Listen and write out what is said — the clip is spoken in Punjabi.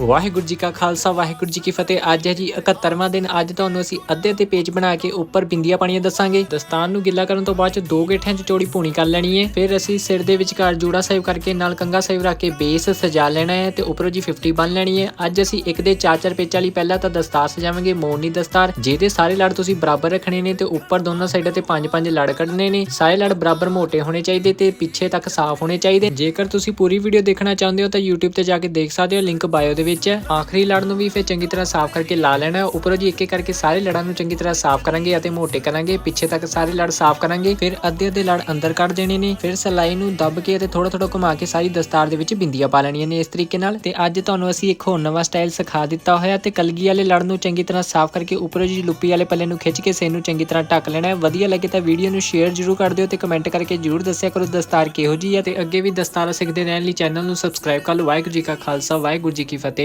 ਵਾਹਿਗੁਰੂ ਜੀ ਕਾ ਖਾਲਸਾ, ਵਾਹਿਗੁਰੂ ਜੀ ਕੀ ਫਤਿਹ। ਅੱਜ ਹੈ ਜੀ 71ਵਾਂ ਦਿਨ। ਅੱਜ ਤੁਹਾਨੂੰ ਅਸੀਂ ਅੱਧੇ ਤੇ ਪੇਜ ਬਣਾ ਕੇ ਉੱਪਰ ਬਿੰਦੀਆਂ ਪਾਣੀਆਂ ਦੱਸਾਂਗੇ। ਦਸਤਾਨ ਨੂੰ ਗਿੱਲਾ ਕਰਨ ਤੋਂ ਬਾਅਦ ਚ ਦੋ ਗੇਠਿਆਂ ਚ ਚੌੜੀ ਪੂਣੀ ਕਰ ਲੈਣੀ ਹੈ। ਫਿਰ ਅਸੀਂ ਸਿਰ ਦੇ ਵਿਚਕਾਰ ਜੂੜਾ ਸਾਹਿਬ ਕਰਕੇ ਨਾਲ ਕੰਗਾ ਸਾਹਿਬ ਰੱਖ ਕੇ ਬੇਸ ਸਜਾ ਲੈਣਾ ਹੈ ਤੇ ਉੱਪਰੋਂ ਜੀ 50 ਬੰਨ ਲੈਣੀ ਹੈ। ਅੱਜ ਅਸੀਂ ਇੱਕ ਦੇ ਚਾਰ ਚਾਰ ਪੇਚ ਵਾਲੀ ਪਹਿਲਾਂ ਤਾਂ ਦਸਤਾਰ ਸਜਾਵਾਂਗੇ ਮੋਰਨੀ ਦਸਤਾਰ। ਜਿਹਦੇ ਸਾਰੇ ਲੜ ਤੁਸੀਂ ਬਰਾਬਰ ਰੱਖਣੇ ਨੇ ਤੇ ਉੱਪਰ ਦੋਨਾਂ ਸਾਈਡਾਂ ਤੇ ਪੰਜ ਪੰਜ ਲੜ ਕੱਢਣੇ ਨੇ। ਸਾਰੇ ਲੜ ਬਰਾਬਰ ਮੋਟੇ ਹੋਣੇ ਚਾਹੀਦੇ ਤੇ ਪਿੱਛੇ ਤੱਕ ਸਾਫ਼ ਹੋਣੇ ਚਾਹੀਦੇ। ਜੇਕਰ ਤੁਸੀਂ ਪੂਰੀ ਵੀਡੀਓ ਦੇਖਣਾ ਚਾਹੁੰਦੇ ਹੋ ਤਾਂ YouTube ਤੇ ਜਾ ਕੇ ਦੇਖ ਸਕਦੇ ਹੋ। ਲਿੰਕ ਬਾਇਓ ਦੇ ਵਿੱਚ ਆਖਰੀ ਲੜ ਨੂੰ ਵੀ ਫਿਰ ਚੰਗੀ ਤਰ੍ਹਾਂ ਸਾਫ਼ ਕਰਕੇ ਲਾ ਲੈਣਾ। ਉੱਪਰੋਂ ਜੀ ਇੱਕ ਇੱਕ ਕਰਕੇ ਸਾਰੇ ਲੜਾਂ ਨੂੰ ਚੰਗੀ ਤਰ੍ਹਾਂ ਸਾਫ਼ ਕਰਾਂਗੇ ਅਤੇ ਮੋਟੇ ਕਰਾਂਗੇ। ਪਿੱਛੇ ਤੱਕ ਸਾਰੇ ਲੜ ਸਾਫ਼ ਕਰਾਂਗੇ। ਫਿਰ ਅੱਧੇ ਅੱਧੇ ਲੜ ਅੰਦਰ ਕੱਢ ਦੇਣੇ ਨੇ। ਫਿਰ ਸਲਾਈ ਨੂੰ ਦੱਬ ਕੇ ਅਤੇ ਥੋੜਾ ਥੋੜਾ ਘੁਮਾ ਕੇ ਸਾਰੀ ਦਸਤਾਰ ਦੇ ਵਿੱਚ ਬਿੰਦੀਆਂ ਪਾ ਲੈਣੀਆਂ ਨੇ ਇਸ ਤਰੀਕੇ ਨਾਲ। ਤੇ ਅੱਜ ਤੁਹਾਨੂੰ ਅਸੀਂ ਇੱਕ ਹੋਰ ਨਵਾਂ ਸਟਾਈਲ ਸਿਖਾ ਦਿੱਤਾ ਹੋਇਆ ਤੇ ਕਲਗੀ ਵਾਲੇ ਲੜ ਨੂੰ ਚੰਗੀ ਤਰ੍ਹਾਂ ਸਾਫ਼ ਕਰਕੇ ਉੱਪਰੋਂ ਜੀ ਲੁੱਪੀ ਵਾਲੇ ਪੱਲੇ ਨੂੰ ਖਿੱਚ ਕੇ ਸੇ ਨੂੰ ਚੰਗੀ ਤਰ੍ਹਾਂ ਢੱਕ ਲੈਣਾ ਹੈ। ਵਧੀਆ ਲੱਗੇ ਤਾਂ ਵੀਡੀਓ ਨੂੰ ਸ਼ੇਅਰ ਜ਼ਰੂਰ ਕਰ ਦਿਓ ਤੇ ਕਮੈਂਟ ਕਰਕੇ ਜ਼ਰੂਰ ਦੱਸਿਆ ਕਰੋ ਦਸਤਾਰ ਕਿਹੋ ਜੀ ਹੈ। ਤੇ ਅੱਗੇ ਵੀ ਦਸਤਾਰਾਂ ਸਿੱਖਦੇ ਰਹਿਣ ਲਈ ਚੈਨਲ ਨੂੰ ਸਬਸਕ੍ਰਾਈਬ ਕਰ ਲਓ। ਵਾਹਿਗੁਰੂ ਜੀ ਕਾ ਖਾਲਸਾ, ਵਾਹਿਗੁਰੂ ਜੀ ਕੀ ਫਤਿਹ।